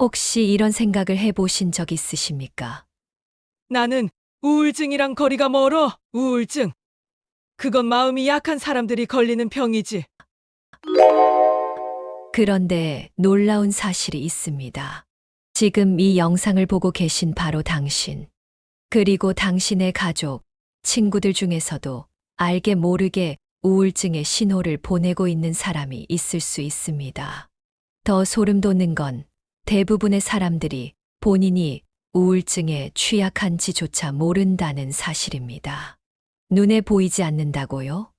혹시 이런 생각을 해보신 적 있으십니까? 나는 우울증이랑 거리가 멀어. 우울증. 그건 마음이 약한 사람들이 걸리는 병이지. 그런데 놀라운 사실이 있습니다. 지금 이 영상을 보고 계신 바로 당신, 그리고 당신의 가족, 친구들 중에서도 알게 모르게 우울증의 신호를 보내고 있는 사람이 있을 수 있습니다. 더 소름 돋는 건 대부분의 사람들이 본인이 우울증에 취약한지조차 모른다는 사실입니다. 눈에 보이지 않는다고요?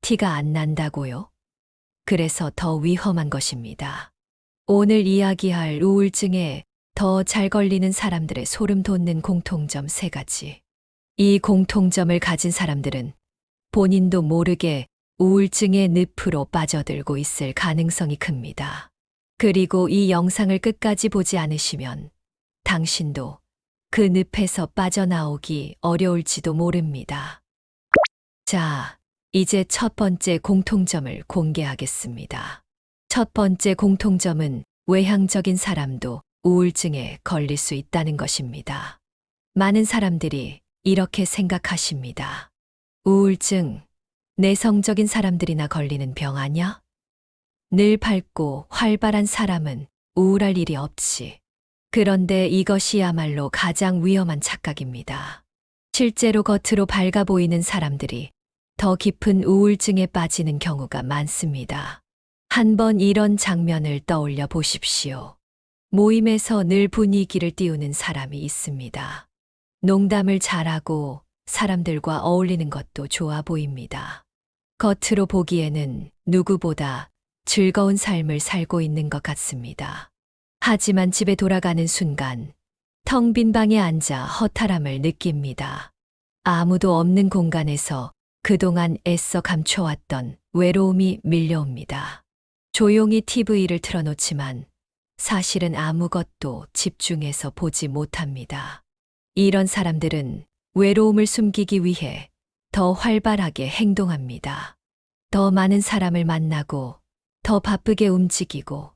티가 안 난다고요? 그래서 더 위험한 것입니다. 오늘 이야기할 우울증에 더 잘 걸리는 사람들의 소름 돋는 공통점 세 가지. 이 공통점을 가진 사람들은 본인도 모르게 우울증의 늪으로 빠져들고 있을 가능성이 큽니다. 그리고 이 영상을 끝까지 보지 않으시면 당신도 그 늪에서 빠져나오기 어려울지도 모릅니다. 자, 이제 첫 번째 공통점을 공개하겠습니다. 첫 번째 공통점은 외향적인 사람도 우울증에 걸릴 수 있다는 것입니다. 많은 사람들이 이렇게 생각하십니다. 우울증, 내성적인 사람들이나 걸리는 병 아냐? 늘 밝고 활발한 사람은 우울할 일이 없지. 그런데 이것이야말로 가장 위험한 착각입니다. 실제로 겉으로 밝아 보이는 사람들이 더 깊은 우울증에 빠지는 경우가 많습니다. 한번 이런 장면을 떠올려 보십시오. 모임에서 늘 분위기를 띄우는 사람이 있습니다. 농담을 잘하고 사람들과 어울리는 것도 좋아 보입니다. 겉으로 보기에는 누구보다 즐거운 삶을 살고 있는 것 같습니다. 하지만 집에 돌아가는 순간 텅 빈 방에 앉아 허탈함을 느낍니다. 아무도 없는 공간에서 그동안 애써 감춰왔던 외로움이 밀려옵니다. 조용히 TV를 틀어놓지만 사실은 아무것도 집중해서 보지 못합니다. 이런 사람들은 외로움을 숨기기 위해 더 활발하게 행동합니다. 더 많은 사람을 만나고 더 바쁘게 움직이고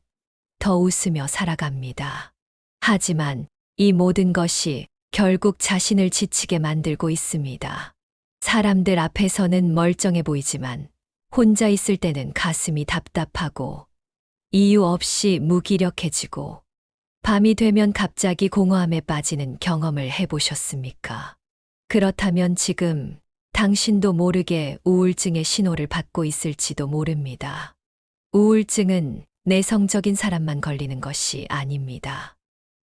더 웃으며 살아갑니다. 하지만 이 모든 것이 결국 자신을 지치게 만들고 있습니다. 사람들 앞에서는 멀쩡해 보이지만 혼자 있을 때는 가슴이 답답하고 이유 없이 무기력해지고 밤이 되면 갑자기 공허함에 빠지는 경험을 해보셨습니까? 그렇다면 지금 당신도 모르게 우울증의 신호를 받고 있을지도 모릅니다. 우울증은 내성적인 사람만 걸리는 것이 아닙니다.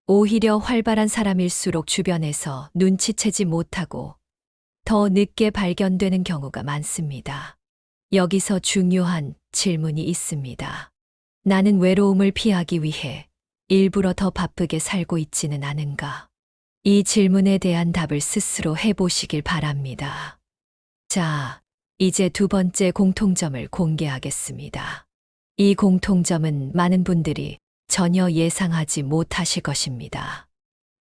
오히려 활발한 사람일수록 주변에서 눈치채지 못하고 더 늦게 발견되는 경우가 많습니다. 여기서 중요한 질문이 있습니다. 나는 외로움을 피하기 위해 일부러 더 바쁘게 살고 있지는 않은가? 이 질문에 대한 답을 스스로 해보시길 바랍니다. 자, 이제 두 번째 공통점을 공개하겠습니다. 이 공통점은 많은 분들이 전혀 예상하지 못하실 것입니다.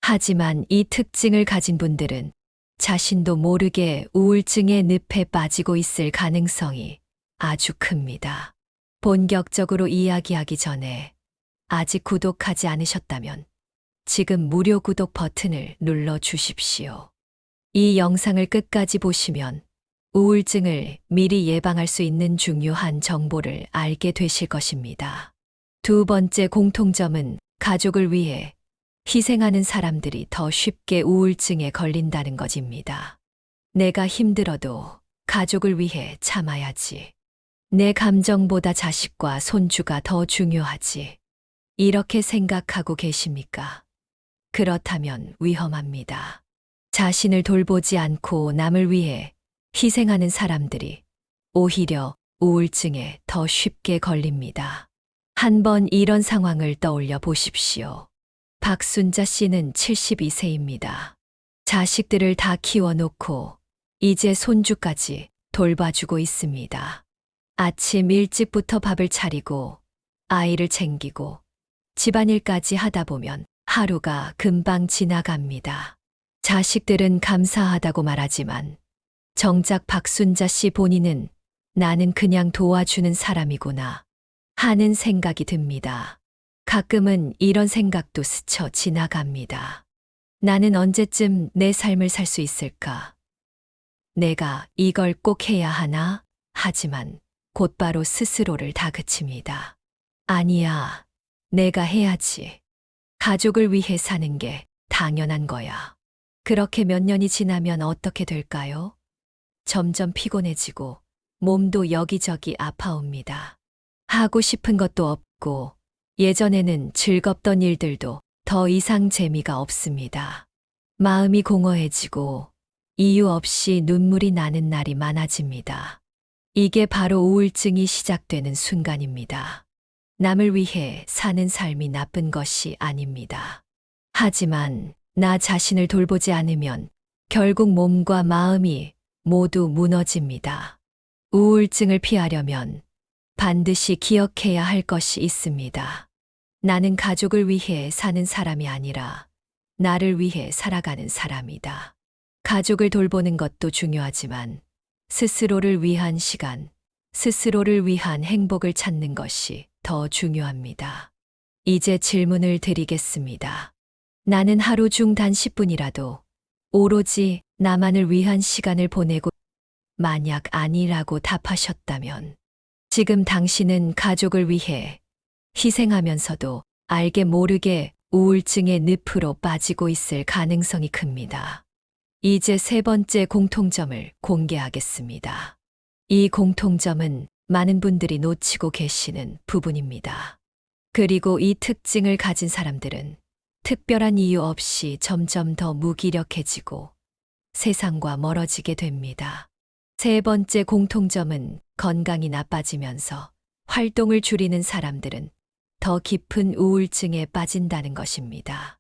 하지만 이 특징을 가진 분들은 자신도 모르게 우울증의 늪에 빠지고 있을 가능성이 아주 큽니다. 본격적으로 이야기하기 전에 아직 구독하지 않으셨다면 지금 무료 구독 버튼을 눌러 주십시오. 이 영상을 끝까지 보시면 우울증을 미리 예방할 수 있는 중요한 정보를 알게 되실 것입니다. 두 번째 공통점은 가족을 위해 희생하는 사람들이 더 쉽게 우울증에 걸린다는 것입니다. 내가 힘들어도 가족을 위해 참아야지. 내 감정보다 자식과 손주가 더 중요하지. 이렇게 생각하고 계십니까? 그렇다면 위험합니다. 자신을 돌보지 않고 남을 위해 희생하는 사람들이 오히려 우울증에 더 쉽게 걸립니다. 한번 이런 상황을 떠올려 보십시오. 박순자 씨는 72세입니다. 자식들을 다 키워놓고 이제 손주까지 돌봐주고 있습니다. 아침 일찍부터 밥을 차리고 아이를 챙기고 집안일까지 하다 보면 하루가 금방 지나갑니다. 자식들은 감사하다고 말하지만 정작 박순자 씨 본인은 나는 그냥 도와주는 사람이구나 하는 생각이 듭니다. 가끔은 이런 생각도 스쳐 지나갑니다. 나는 언제쯤 내 삶을 살 수 있을까? 내가 이걸 꼭 해야 하나? 하지만 곧바로 스스로를 다그칩니다. 아니야. 내가 해야지. 가족을 위해 사는 게 당연한 거야. 그렇게 몇 년이 지나면 어떻게 될까요? 점점 피곤해지고 몸도 여기저기 아파옵니다. 하고 싶은 것도 없고 예전에는 즐겁던 일들도 더 이상 재미가 없습니다. 마음이 공허해지고 이유 없이 눈물이 나는 날이 많아집니다. 이게 바로 우울증이 시작되는 순간입니다. 남을 위해 사는 삶이 나쁜 것이 아닙니다. 하지만 나 자신을 돌보지 않으면 결국 몸과 마음이 모두 무너집니다. 우울증을 피하려면 반드시 기억해야 할 것이 있습니다. 나는 가족을 위해 사는 사람이 아니라 나를 위해 살아가는 사람이다. 가족을 돌보는 것도 중요하지만 스스로를 위한 시간, 스스로를 위한 행복을 찾는 것이 더 중요합니다. 이제 질문을 드리겠습니다. 나는 하루 중 단 10분이라도 오로지 나만을 위한 시간을 보내고 만약 아니라고 답하셨다면 지금 당신은 가족을 위해 희생하면서도 알게 모르게 우울증의 늪으로 빠지고 있을 가능성이 큽니다. 이제 세 번째 공통점을 공개하겠습니다. 이 공통점은 많은 분들이 놓치고 계시는 부분입니다. 그리고 이 특징을 가진 사람들은 특별한 이유 없이 점점 더 무기력해지고 세상과 멀어지게 됩니다. 세 번째 공통점은 건강이 나빠지면서 활동을 줄이는 사람들은 더 깊은 우울증에 빠진다는 것입니다.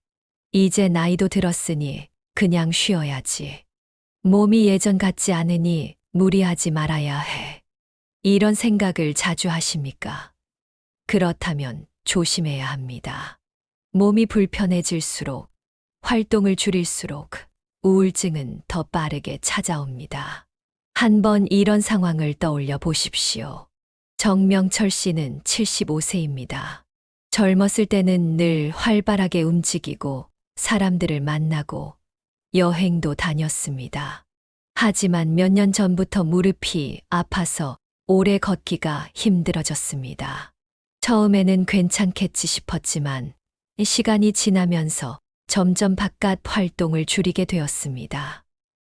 이제 나이도 들었으니 그냥 쉬어야지. 몸이 예전 같지 않으니 무리하지 말아야 해. 이런 생각을 자주 하십니까? 그렇다면 조심해야 합니다. 몸이 불편해질수록 활동을 줄일수록 우울증은 더 빠르게 찾아옵니다. 한번 이런 상황을 떠올려 보십시오. 정명철 씨는 75세입니다. 젊었을 때는 늘 활발하게 움직이고 사람들을 만나고 여행도 다녔습니다. 하지만 몇 년 전부터 무릎이 아파서 오래 걷기가 힘들어졌습니다. 처음에는 괜찮겠지 싶었지만 시간이 지나면서 점점 바깥 활동을 줄이게 되었습니다.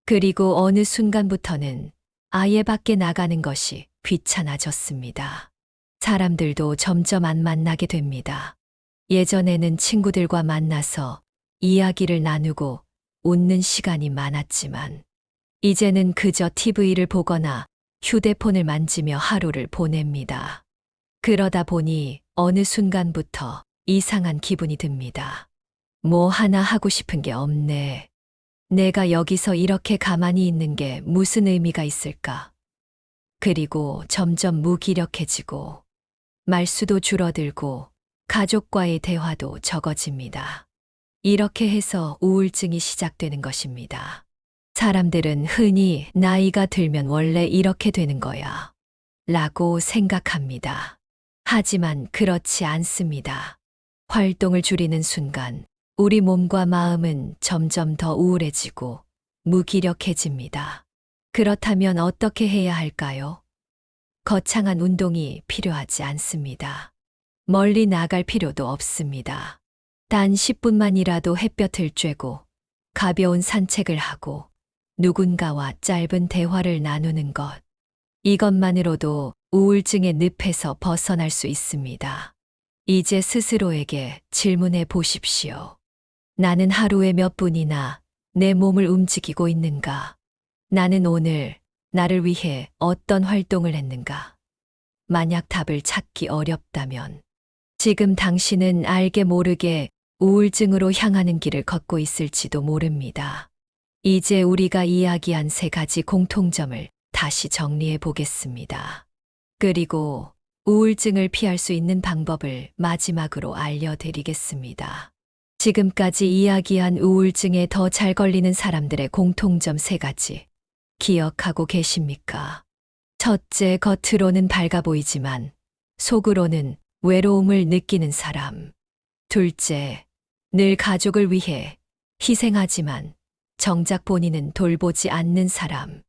그리고 어느 순간부터는 아예 밖에 나가는 것이 귀찮아졌습니다. 사람들도 점점 안 만나게 됩니다. 예전에는 친구들과 만나서 이야기를 나누고 웃는 시간이 많았지만, 이제는 그저 TV를 보거나 휴대폰을 만지며 하루를 보냅니다. 그러다 보니 어느 순간부터 이상한 기분이 듭니다. 뭐 하나 하고 싶은 게 없네. 내가 여기서 이렇게 가만히 있는 게 무슨 의미가 있을까? 그리고 점점 무기력해지고, 말수도 줄어들고, 가족과의 대화도 적어집니다. 이렇게 해서 우울증이 시작되는 것입니다. 사람들은 흔히 나이가 들면 원래 이렇게 되는 거야. 라고 생각합니다. 하지만 그렇지 않습니다. 활동을 줄이는 순간 우리 몸과 마음은 점점 더 우울해지고 무기력해집니다. 그렇다면 어떻게 해야 할까요? 거창한 운동이 필요하지 않습니다. 멀리 나갈 필요도 없습니다. 단 10분만이라도 햇볕을 쬐고 가벼운 산책을 하고 누군가와 짧은 대화를 나누는 것. 이것만으로도 우울증의 늪에서 벗어날 수 있습니다. 이제 스스로에게 질문해 보십시오. 나는 하루에 몇 분이나 내 몸을 움직이고 있는가? 나는 오늘 나를 위해 어떤 활동을 했는가? 만약 답을 찾기 어렵다면 지금 당신은 알게 모르게 우울증으로 향하는 길을 걷고 있을지도 모릅니다. 이제 우리가 이야기한 세 가지 공통점을 다시 정리해 보겠습니다. 그리고 우울증을 피할 수 있는 방법을 마지막으로 알려드리겠습니다. 지금까지 이야기한 우울증에 더 잘 걸리는 사람들의 공통점 세 가지. 기억하고 계십니까? 첫째, 겉으로는 밝아 보이지만 속으로는 외로움을 느끼는 사람. 둘째, 늘 가족을 위해 희생하지만 정작 본인은 돌보지 않는 사람.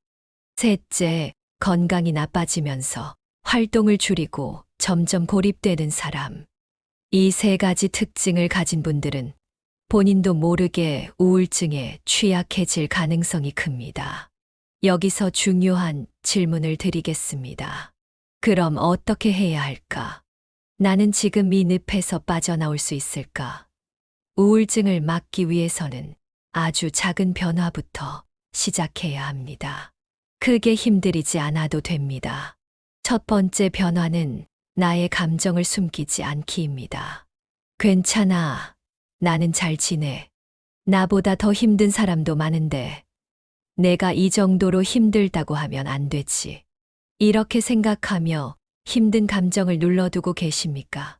셋째, 건강이 나빠지면서 활동을 줄이고 점점 고립되는 사람. 이 세 가지 특징을 가진 분들은 본인도 모르게 우울증에 취약해질 가능성이 큽니다. 여기서 중요한 질문을 드리겠습니다. 그럼 어떻게 해야 할까? 나는 지금 이 늪에서 빠져나올 수 있을까? 우울증을 막기 위해서는 아주 작은 변화부터 시작해야 합니다. 크게 힘들이지 않아도 됩니다. 첫 번째 변화는 나의 감정을 숨기지 않기입니다. 괜찮아. 나는 잘 지내. 나보다 더 힘든 사람도 많은데 내가 이 정도로 힘들다고 하면 안 되지. 이렇게 생각하며 힘든 감정을 눌러두고 계십니까?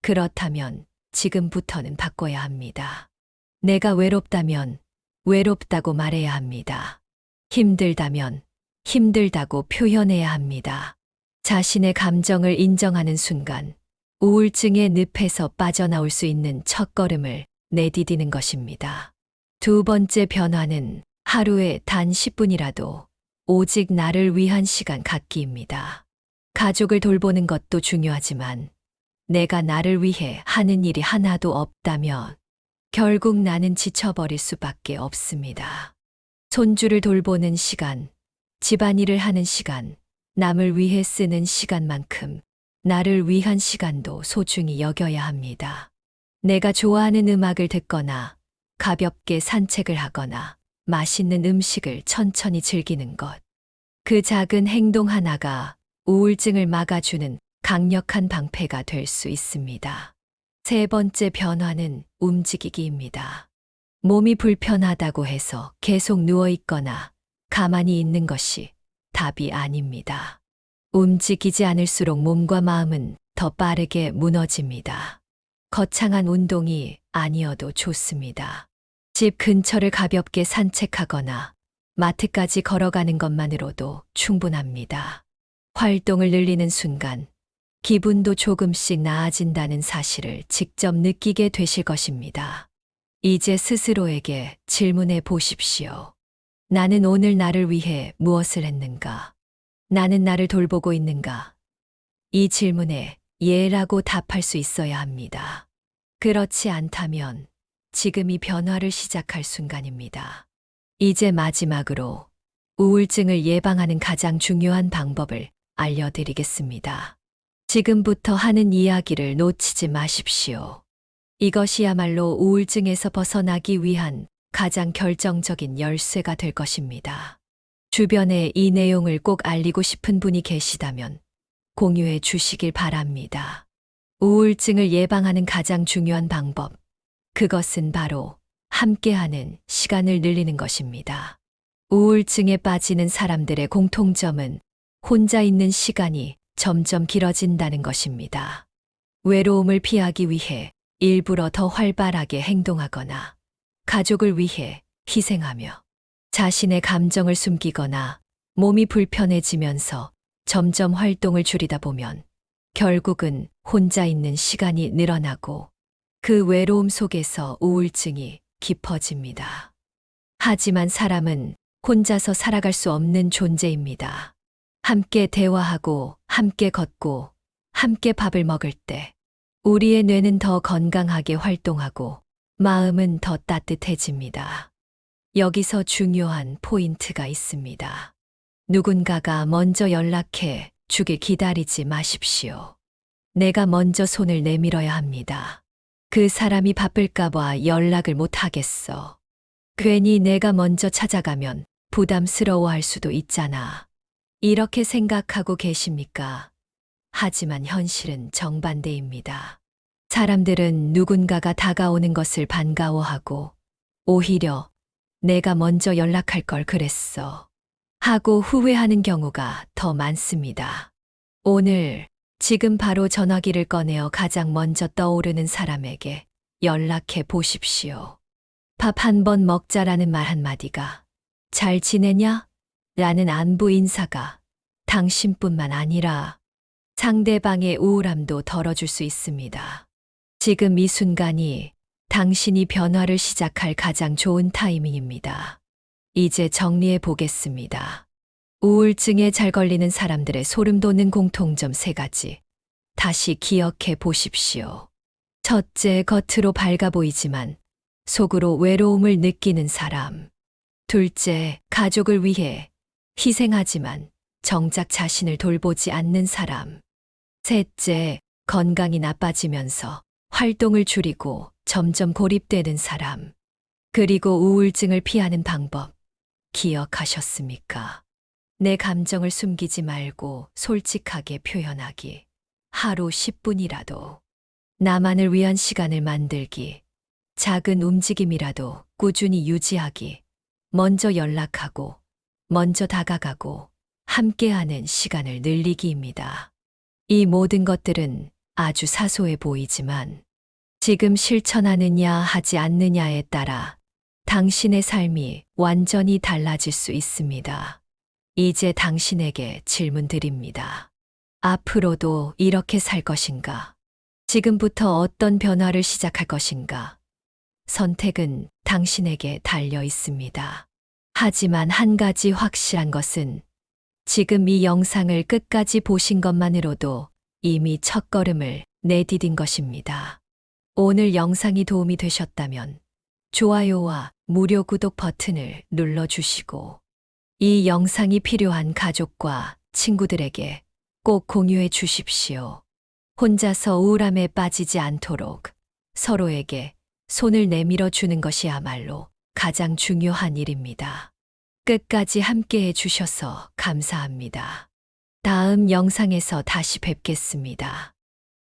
그렇다면 지금부터는 바꿔야 합니다. 내가 외롭다면 외롭다고 말해야 합니다. 힘들다면 힘들다고 표현해야 합니다. 자신의 감정을 인정하는 순간 우울증의 늪에서 빠져나올 수 있는 첫 걸음을 내디디는 것입니다. 두 번째 변화는 하루에 단 10분이라도 오직 나를 위한 시간 갖기입니다. 가족을 돌보는 것도 중요하지만 내가 나를 위해 하는 일이 하나도 없다면 결국 나는 지쳐버릴 수밖에 없습니다. 손주를 돌보는 시간, 집안일을 하는 시간, 남을 위해 쓰는 시간만큼 나를 위한 시간도 소중히 여겨야 합니다. 내가 좋아하는 음악을 듣거나 가볍게 산책을 하거나 맛있는 음식을 천천히 즐기는 것. 그 작은 행동 하나가 우울증을 막아주는 강력한 방패가 될 수 있습니다. 세 번째 변화는 움직이기입니다. 몸이 불편하다고 해서 계속 누워 있거나 가만히 있는 것이 답이 아닙니다. 움직이지 않을수록 몸과 마음은 더 빠르게 무너집니다. 거창한 운동이 아니어도 좋습니다. 집 근처를 가볍게 산책하거나 마트까지 걸어가는 것만으로도 충분합니다. 활동을 늘리는 순간 기분도 조금씩 나아진다는 사실을 직접 느끼게 되실 것입니다. 이제 스스로에게 질문해 보십시오. 나는 오늘 나를 위해 무엇을 했는가? 나는 나를 돌보고 있는가? 이 질문에 예라고 답할 수 있어야 합니다. 그렇지 않다면 지금이 변화를 시작할 순간입니다. 이제 마지막으로 우울증을 예방하는 가장 중요한 방법을 알려드리겠습니다. 지금부터 하는 이야기를 놓치지 마십시오. 이것이야말로 우울증에서 벗어나기 위한 가장 결정적인 열쇠가 될 것입니다. 주변에 이 내용을 꼭 알리고 싶은 분이 계시다면 공유해 주시길 바랍니다. 우울증을 예방하는 가장 중요한 방법. 그것은 바로 함께하는 시간을 늘리는 것입니다. 우울증에 빠지는 사람들의 공통점은 혼자 있는 시간이 점점 길어진다는 것입니다. 외로움을 피하기 위해 일부러 더 활발하게 행동하거나 가족을 위해 희생하며 자신의 감정을 숨기거나 몸이 불편해지면서 점점 활동을 줄이다 보면 결국은 혼자 있는 시간이 늘어나고 그 외로움 속에서 우울증이 깊어집니다. 하지만 사람은 혼자서 살아갈 수 없는 존재입니다. 함께 대화하고, 함께 걷고, 함께 밥을 먹을 때, 우리의 뇌는 더 건강하게 활동하고, 마음은 더 따뜻해집니다. 여기서 중요한 포인트가 있습니다. 누군가가 먼저 연락해 주길 기다리지 마십시오. 내가 먼저 손을 내밀어야 합니다. 그 사람이 바쁠까봐 연락을 못 하겠어. 괜히 내가 먼저 찾아가면 부담스러워할 수도 있잖아. 이렇게 생각하고 계십니까? 하지만 현실은 정반대입니다. 사람들은 누군가가 다가오는 것을 반가워하고 오히려 내가 먼저 연락할 걸 그랬어. 하고 후회하는 경우가 더 많습니다. 오늘 지금 바로 전화기를 꺼내어 가장 먼저 떠오르는 사람에게 연락해 보십시오. 밥 한 번 먹자라는 말 한마디가 잘 지내냐? 라는 안부 인사가 당신뿐만 아니라 상대방의 우울함도 덜어줄 수 있습니다. 지금 이 순간이 당신이 변화를 시작할 가장 좋은 타이밍입니다. 이제 정리해 보겠습니다. 우울증에 잘 걸리는 사람들의 소름 돋는 공통점 세 가지. 다시 기억해 보십시오. 첫째, 겉으로 밝아 보이지만 속으로 외로움을 느끼는 사람. 둘째, 가족을 위해 희생하지만 정작 자신을 돌보지 않는 사람. 셋째, 건강이 나빠지면서 활동을 줄이고 점점 고립되는 사람. 그리고 우울증을 피하는 방법. 기억하셨습니까? 내 감정을 숨기지 말고 솔직하게 표현하기. 하루 10분이라도. 나만을 위한 시간을 만들기. 작은 움직임이라도 꾸준히 유지하기. 먼저 연락하고, 먼저 다가가고, 함께하는 시간을 늘리기입니다. 이 모든 것들은 아주 사소해 보이지만 지금 실천하느냐 하지 않느냐에 따라 당신의 삶이 완전히 달라질 수 있습니다. 이제 당신에게 질문 드립니다. 앞으로도 이렇게 살 것인가? 지금부터 어떤 변화를 시작할 것인가? 선택은 당신에게 달려 있습니다. 하지만 한 가지 확실한 것은 지금 이 영상을 끝까지 보신 것만으로도 이미 첫걸음을 내디딘 것입니다. 오늘 영상이 도움이 되셨다면 좋아요와 무료 구독 버튼을 눌러주시고 이 영상이 필요한 가족과 친구들에게 꼭 공유해 주십시오. 혼자서 우울함에 빠지지 않도록 서로에게 손을 내밀어 주는 것이야말로 가장 중요한 일입니다. 끝까지 함께 해 주셔서 감사합니다. 다음 영상에서 다시 뵙겠습니다.